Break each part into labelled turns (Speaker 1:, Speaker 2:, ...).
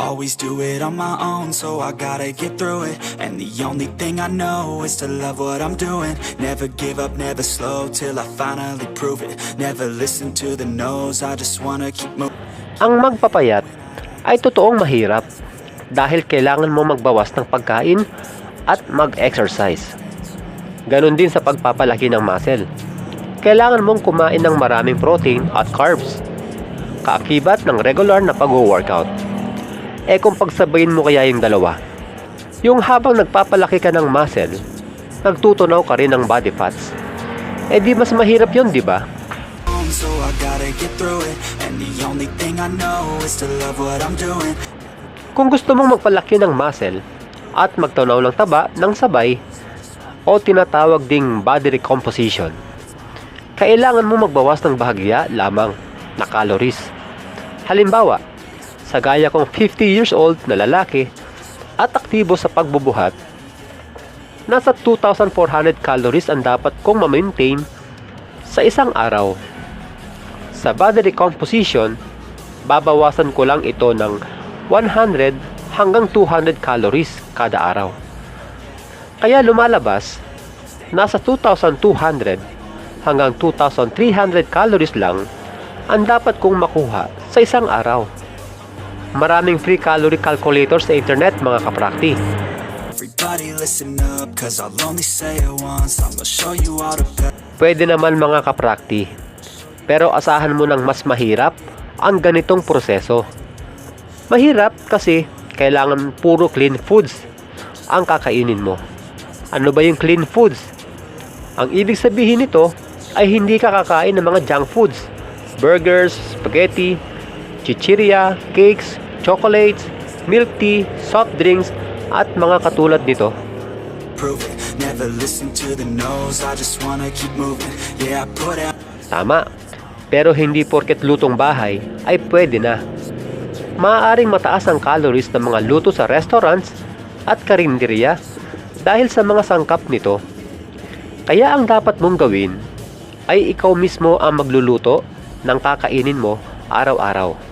Speaker 1: always do it on my own, so I gotta get through it. And the only thing I know is to love what I'm doing. Never give up, never slow till I finally prove it. Never listen to the no's, I just wanna keep moving.
Speaker 2: Ang magpapayat ay totoong mahirap dahil kailangan mo magbawas ng pagkain at mag-exercise. Ganon din sa pagpapalaki ng muscle. Kailangan mong kumain ng maraming protein at carbs. Kaakibat ng regular na pag-workout. Eh kung pagsabayin mo kaya yung dalawa, yung habang nagpapalaki ka ng muscle, nagtutunaw ka rin ng body fats. Eh di mas mahirap yun, di ba?
Speaker 1: So I gotta get through it. And the only thing I know is to love what I'm doing.
Speaker 2: Kung gusto mong magpalaki ng muscle at magtunaw ng taba ng sabay o tinatawag ding body recomposition, kailangan mo magbawas ng bahagya lamang na calories. Halimbawa, sa gaya kong 50 years old na lalaki at aktibo sa pagbubuhat, nasa 2,400 calories ang dapat kong ma-maintain sa isang araw. Sa body recomposition, babawasan ko lang ito ng 100 hanggang 200 calories kada araw. Kaya lumalabas, nasa 2,200 hanggang 2,300 calories lang ang dapat kong makuha sa isang araw. Maraming free calorie calculator sa internet mga kaprakti.
Speaker 1: Everybody listen up, cause I'll only say it once. I'ma show you all the best.
Speaker 2: Pwede naman mga kaprakti. Pero asahan mo ng mas mahirap ang ganitong proseso. Mahirap kasi kailangan puro clean foods ang kakainin mo. Ano ba yung clean foods? Ang ibig sabihin nito ay hindi ka kakain ng mga junk foods. Burgers, spaghetti, chichirya, cakes, chocolates, milk tea, soft drinks, at mga katulad nito. Tama. Pero hindi porket lutong bahay ay pwede na. Maaaring mataas ang calories ng mga luto sa restaurants at karinderya dahil sa mga sangkap nito. Kaya ang dapat mong gawin ay ikaw mismo ang magluluto ng kakainin mo araw-araw.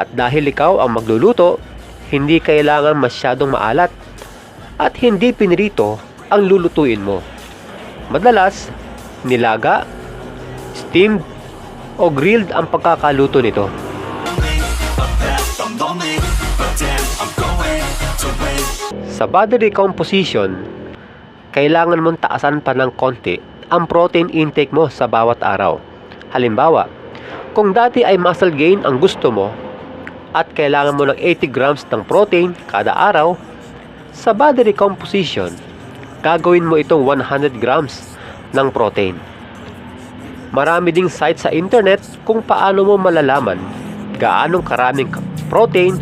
Speaker 2: At dahil ikaw ang magluluto, hindi kailangan masyadong maalat at hindi pinirito ang lulutuin mo. Madalas, nilaga, steamed, o grilled ang pagkakaluto nito. Sa body recomposition, kailangan mong taasan pa ng konti ang protein intake mo sa bawat araw. Halimbawa, kung dati ay muscle gain ang gusto mo at kailangan mo ng 80 grams ng protein kada araw, sa body recomposition, gagawin mo itong 100 grams ng protein. Marami ding site sa internet kung paano mo malalaman gaanong karaming protein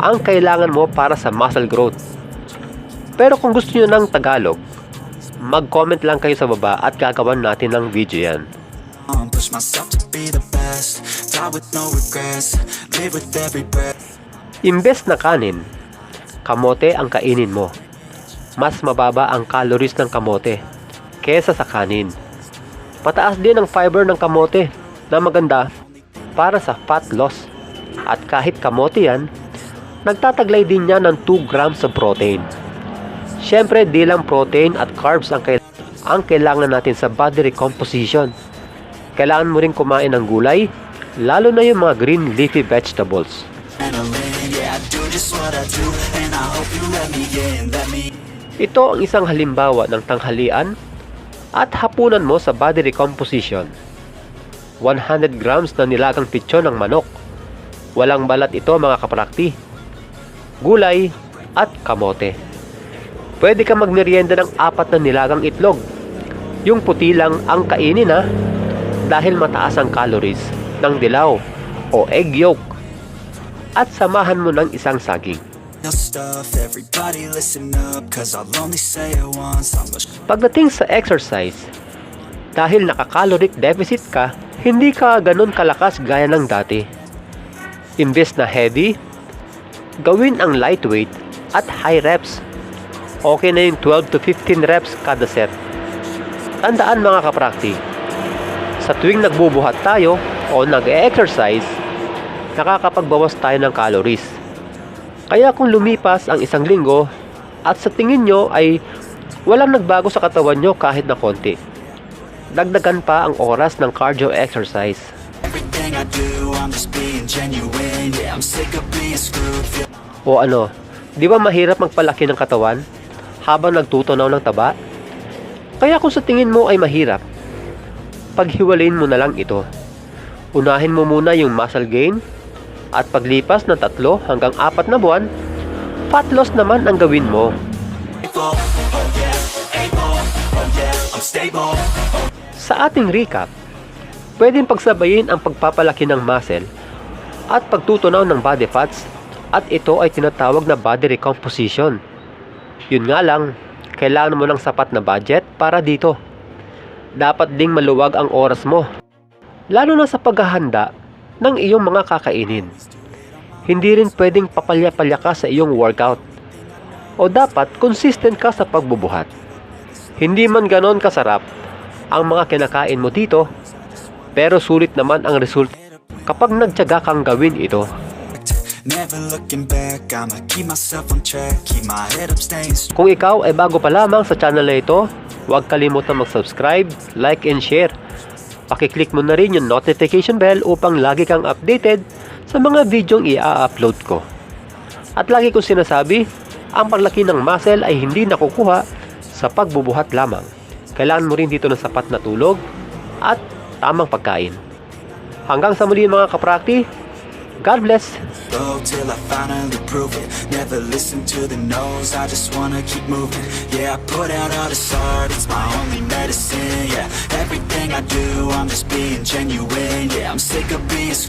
Speaker 2: ang kailangan mo para sa muscle growth. Pero kung gusto niyo ng Tagalog, mag-comment lang kayo sa baba at gagawan natin ng video yan.
Speaker 1: Push myself to be the best. Die with no regrets. Live with every breath.
Speaker 2: Imbes na kanin, kamote ang kainin mo. Mas mababa ang calories ng kamote kesa sa kanin. Pataas din ang fiber ng kamote na maganda para sa fat loss. At kahit kamote yan, nagtataglay din niya ng 2 grams of protein. Siyempre, di lang protein at carbs ang, kail- ang kailangan natin sa body recomposition. Kailangan mo rin kumain ng gulay, lalo na yung mga green leafy vegetables. Ito ang isang halimbawa ng tanghalian at hapunan mo sa body recomposition. 100 grams na nilagang pitsyon ng manok. Walang balat ito mga kaprakti. Gulay at kamote. Pwede ka magmerienda ng apat na nilagang itlog. Yung puti lang ang kainin ha dahil mataas ang calories ng dilaw o egg yolk. At samahan mo ng isang saging. Pagdating sa exercise, dahil naka-caloric deficit ka, hindi ka ganun kalakas gaya ng dati. Imbes na heavy, gawin ang lightweight at high reps. Okay na yung 12 to 15 reps kada set. Tandaan mga kaprakti, sa tuwing nagbubuhat tayo o nag-exercise, nakakapagbawas tayo ng calories. Kaya kung lumipas ang isang linggo at sa tingin nyo ay walang nagbago sa katawan nyo kahit na konti, dagdagan pa ang oras ng cardio exercise. O ano, di ba mahirap magpalaki ng katawan habang nagtutunaw ng taba? Kaya kung sa tingin mo ay mahirap, paghiwalayin mo na lang ito. Unahin mo muna yung muscle gain at paglipas ng tatlo hanggang apat na buwan, fat loss naman ang gawin mo. Sa ating recap, pwedeng pagsabayin ang pagpapalaki ng muscle at pagtutunaw ng body fats at ito ay tinatawag na body recomposition. Yun nga lang, kailangan mo ng sapat na budget para dito. Dapat ding maluwag ang oras mo, lalo na sa paghahanda ng iyong mga kakainin. Hindi rin pwedeng papalya-palya ka sa iyong workout. O dapat consistent ka sa pagbubuhat. Hindi man ganon kasarap ang mga kinakain mo dito, pero sulit naman ang result kapag nagtyaga kang gawin ito.
Speaker 1: Never looking back, I'ma keep myself on track, keep my head up, staying strong.
Speaker 2: Kung ikaw ay bago pa lamang sa channel na ito, huwag kalimutan mag-subscribe, like and share. Pakiclick mo na rin yung notification bell upang lagi kang updated sa mga videong i-upload ko. At lagi kong sinasabi, ang paglaki ng muscle ay hindi nakukuha sa pagbubuhat lamang. Kailangan mo rin dito ng sapat na tulog at tamang pagkain. Hanggang sa muli mga kaprakti, God bless!
Speaker 1: Go till I finally prove it. Never listen to the no's, I just wanna keep moving. Yeah, I put out all this art, it's my only medicine. Yeah, everything I do, I'm just being genuine. Yeah, I'm sick of being screwed.